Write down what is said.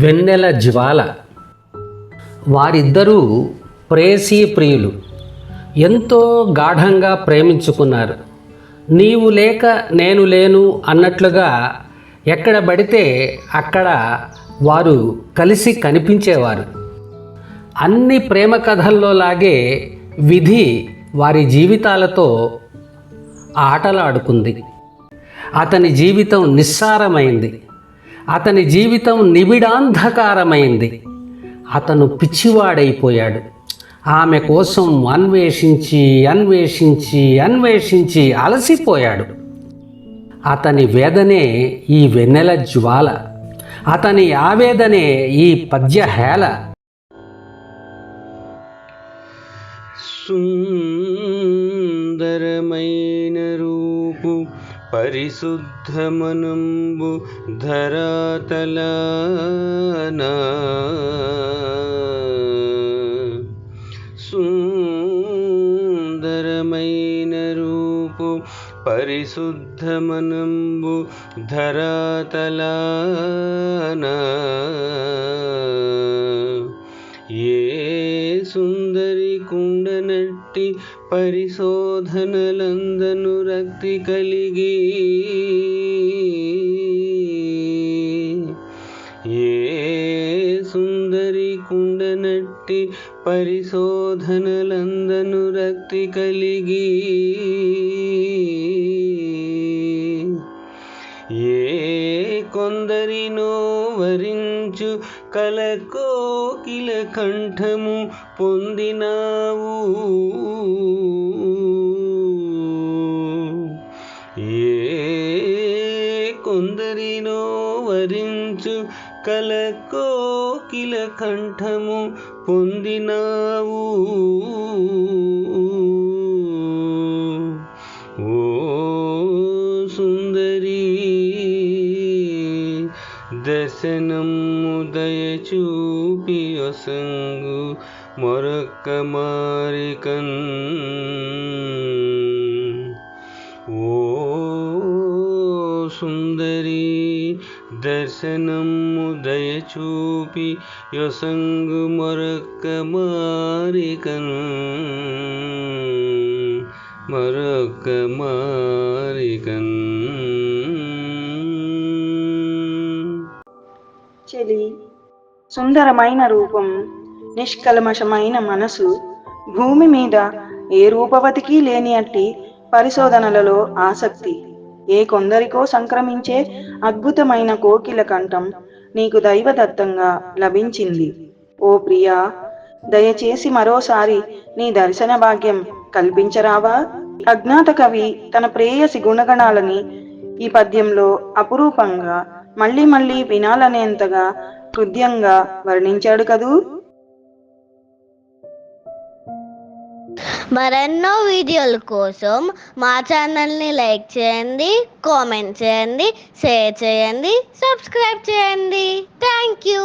వెన్నెల జ్వాల. వారిద్దరూ ప్రేసీ ప్రియులు. ఎంతో గాఢంగా ప్రేమించుకున్నారు. నీవు లేక నేను లేను అన్నట్లుగా ఎక్కడ పడితే అక్కడ వారు కలిసి కనిపించేవారు. అన్ని ప్రేమ కథల్లో లాగే విధి వారి జీవితాలతో ఆటలాడుకుంది. అతని జీవితం నిస్సారమైంది. అతని జీవితం నిబిడాంధకారమైంది. అతను పిచ్చివాడైపోయాడు. ఆమె కోసం అన్వేషించి అన్వేషించి అన్వేషించి అలసిపోయాడు. అతని వేదనే ఈ వెన్నెల జ్వాల. అతని ఆవేదనే ఈ పద్యహేళ. సుందరమైన परिशुद्धमनम्बु धरातलारमेन रूप परिशुद्धमनम्बु धरातला కుండనట్టి పరిశోధనలందను రక్తి కలిగి ఏ సుందరి కుండనట్టి పరిశోధనలందను రక్తి కలిగి నో వరించు కలకోకిల కంఠము పొందినావు. ఏ కొందరినో వరించు కలకోకిల కంఠము పొందినావు. దయచూపి ఒసంగు మరొక్క మారికన్ ఓ సుందరి దర్శనము దయచూపి యొసంగు మరొక్క మారికన్ మరొక్క మారికన్ తల్లి. సుందరమైన రూపం నిష్కల్మషమైన మనసు భూమి మీద ఏ రూపవతికి లేని అట్టి పరిశోధనలలో ఆసక్తి. ఏ కొందరికో సంక్రమించే అద్భుతమైన కోకిల కంఠం నీకు దైవదత్తంగా లభించింది. ఓ ప్రియా దయచేసి మరోసారి నీ దర్శన భాగ్యం కల్పించరావా? అజ్ఞాత కవి తన ప్రేయసి గుణగణాలని ఈ పద్యంలో అపురూపంగా మళ్ళీ మళ్ళీ వినాలనేంతగా హృదయంగా వర్ణించాడు కదూ? మరెన్నో వీడియోల కోసం మా ఛానల్ని లైక్ చేయండి కామెంట్ చేయండి షేర్ చేయండి సబ్స్క్రైబ్ చేయండి. Thank you.